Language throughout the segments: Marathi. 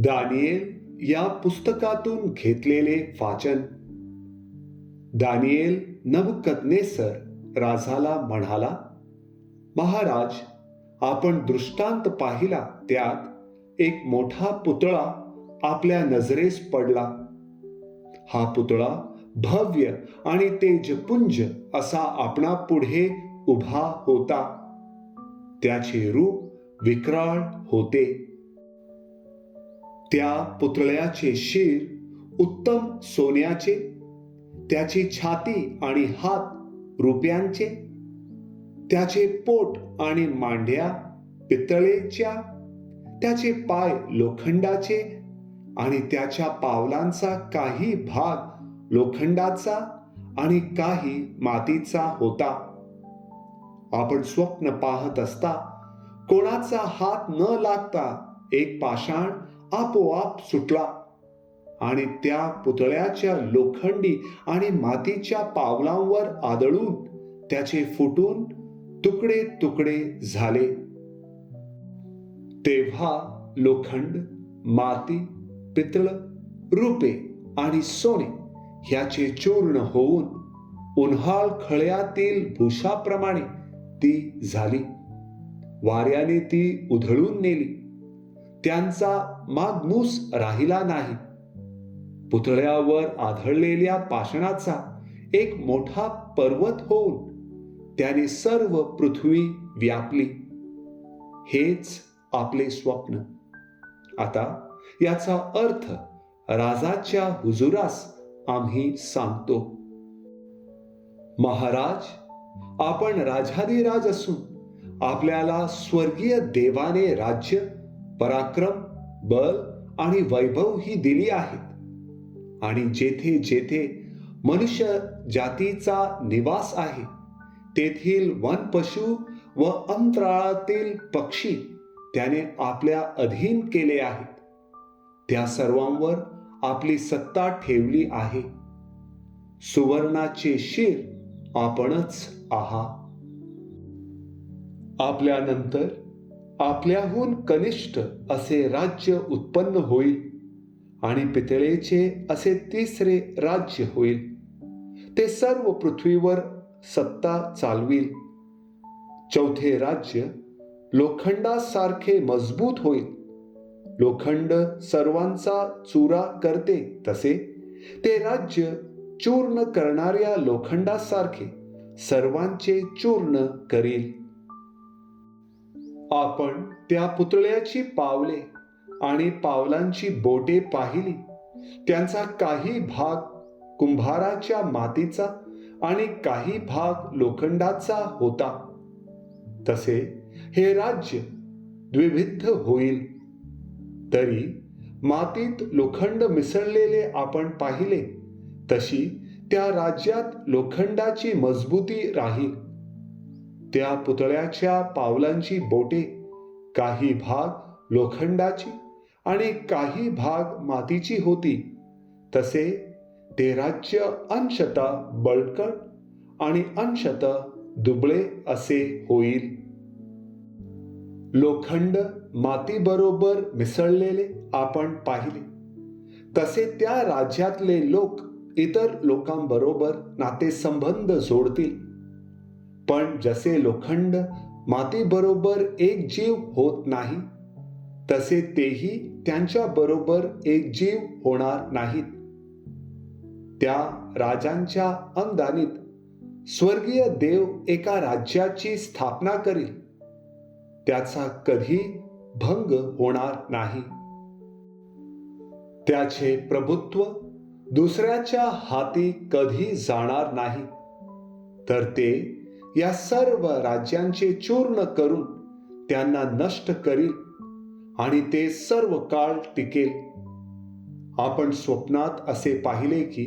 दानिएल या पुस्तकातून घेतलेले वाचन. दानिएल नबुकदनेसर राजाला म्हणाला महाराज आपण दृष्टांत पाहिला त्यात एक मोठा पुतळा आपल्या नजरेस पडला. हा पुतळा भव्य आणि तेजपुंज असा आपणा पुढे उभा होता. त्याचे रूप विक्राळ होते. त्या पुतळ्याचे शिर उत्तम सोन्याचे त्याची छाती आणि हात रुपयांचे त्याचे पोट आणि मांड्या पितळेच्या त्याचे पाय लोखंडाचे आणि त्याच्या पावलांचा काही भाग लोखंडाचा आणि काही मातीचा होता. आपण स्वप्न पाहत असता कोणाचा हात न लागता एक पाषाण आपोआप सुटला. आणि त्या पुतळ्याच्या लोखंडी आणि मातीच्या पावलांवर आदळून त्याचे फुटून तुकडे तुकडे झाले. तेव्हा लोखंड माती पितळ रुपे आणि सोने ह्याचे चूर्ण होऊन उन्हाळ खळ्यातील भूषाप्रमाणे ती झाली. वाऱ्याने ती उधळून नेली. त्यांचा मागमूस राहिला नाही. पुतळ्यावर आढळलेल्या पाषाणाचा एक मोठा पर्वत होऊन त्याने सर्व पृथ्वी व्यापली. हेच आपले स्वप्न. आता याचा अर्थ राजाच्या हुजुरास आम्ही सांगतो. महाराज आपण राजाधिराज असून आपल्याला स्वर्गीय देवाने राज्य पराक्रम बल आणि वैभव ही दिली आहेत. आणि जेथे जेथे मनुष्य जातीचा निवास आहे तेथील वन पशु व अंतराळातील पक्षी त्याने आपल्या अधीन केले आहेत. त्या सर्वांवर आपली सत्ता ठेवली आहे. सुवर्णाचे शिर आपणच आहा आपल्यानंतर आपल्याहून कनिष्ठ असे राज्य उत्पन्न होईल आणि पितळेचे असे तिसरे राज्य होईल. ते सर्व पृथ्वीवर सत्ता चालविल. चौथे राज्य लोखंडासारखे मजबूत होईल. लोखंड सर्वांचा चुरा करते तसे. ते राज्य चूर्ण करणाऱ्या लोखंडासारखे सर्वांचे चूर्ण करील. आपण त्या पुतळ्याची पावले आणि पावलांची बोटे पाहिली. त्यांचा काही भाग कुंभाराच्या मातीचा आणि काही भाग लोखंडाचा होता. तसे हे राज्य द्विविध होईल. तरी मातीत लोखंड मिसळलेले आपण पाहिले तशी त्या राज्यात लोखंडाची मजबूती राहील. त्या पुतळ्याच्या पावलांची बोटे काही भाग लोखंडाची आणि काही भाग मातीची होती. तसे ते राज्य अंशतः बळकट आणि अंशतः दुबळे असे होईल. लोखंड मातीबरोबर मिसळलेले आपण पाहिले. तसे त्या राज्यातले लोक इतर लोकांबरोबर नातेसंबंध जोडतील. पण जसे लोखंड मातीबरोबर एक जीव होत नाही तसे तेही त्यांच्या बरोबर एक जीव होणार नाहीत. त्या राजांच्या अंगदानीत स्वर्गीय देव एका राज्याची स्थापना करील. त्याचा कधी भंग होणार नाही. त्याचे प्रभुत्व दुसऱ्याच्या हाती कधी जाणार नाही. तर ते या सर्व राज्यांचे चूर्ण करून त्यांना नष्ट करील आणि ते सर्व काळ टिकेल. आपण स्वप्नात असे पाहिले की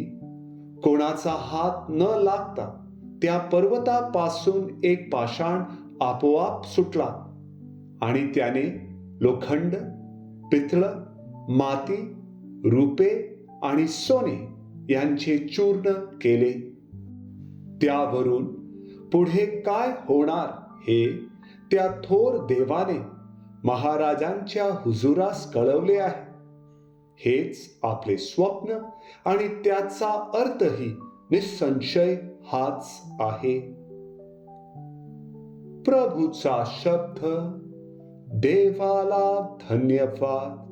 कोणाचा हात न लागता त्या पर्वतापासून एक पाषाण आपोआप सुटला आणि त्याने लोखंड पितळ माती रुपे आणि सोने यांचे चूर्ण केले. त्यावरून पुढे काय होणार हे त्या थोर देवाने महाराजांच्या हुजुरास कळवले आहे. हेच आपले स्वप्न आणि त्याचा अर्थही निसंशय हाच आहे. प्रभूचा शब्द देवाला धन्यवाद.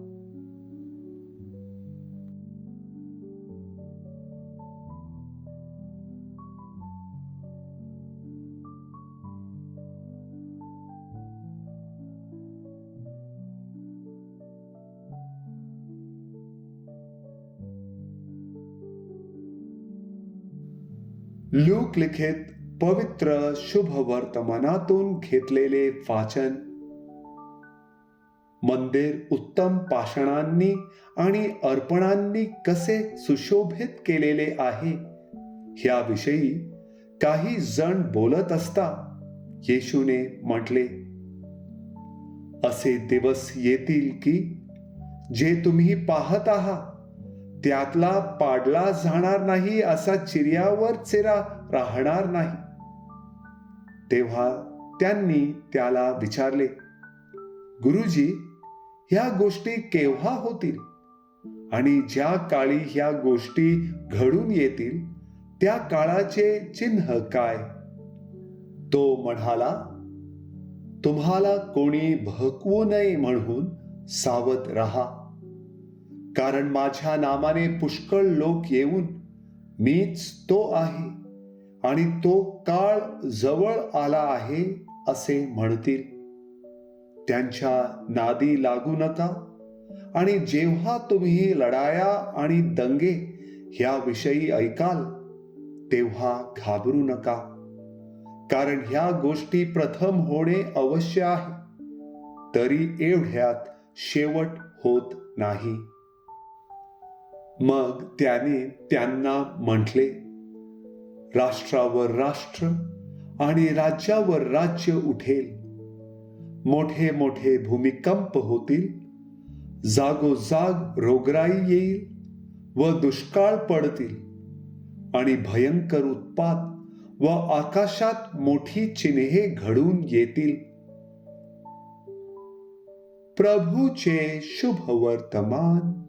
लूक लिखित पवित्र शुभ वर्तमानातून घेतलेले वाचन. मंदिर उत्तम पाषाणांनी आणि अर्पणांनी कसे सुशोभित केलेले आहे ह्याविषयी काही जण बोलत असता येशूने म्हटले असे दिवस येतील की जे तुम्ही पाहत आहात? त्यातला पाडला जाणार नाही असा चिर्यावर चिरा राहणार नाही. तेव्हा त्यांनी त्याला विचारले गुरुजी ह्या गोष्टी केव्हा होतील? आणि ज्या काळी ह्या गोष्टी घडून येतील त्या काळाचे चिन्ह काय? तो म्हणाला तुम्हाला कोणी भकवू नये म्हणून सावध राहा. कारण माझ्या नामाने पुष्कळ लोक येऊन मीच तो आहे आणि तो काळ जवळ आला आहे असे म्हणतील. त्यांच्या नादी लागू नका आणि जेव्हा तुम्ही लढाया आणि दंगे ह्याविषयी ऐकाल तेव्हा घाबरू नका. कारण ह्या गोष्टी प्रथम होणे अवश्य आहे तरी एवढ्यात शेवट होत नाही. मग त्याने त्यांना म्हटले राष्ट्रावर राष्ट्र आणि राज्यावर राज्य उठेल. मोठे मोठे भूमिकंप होतील. जागोजाग रोगराई येईल व दुष्काळ पडतील. आणि भयंकर उत्पात व आकाशात मोठी चिन्हे घडून येतील. प्रभूचे शुभ वर्तमान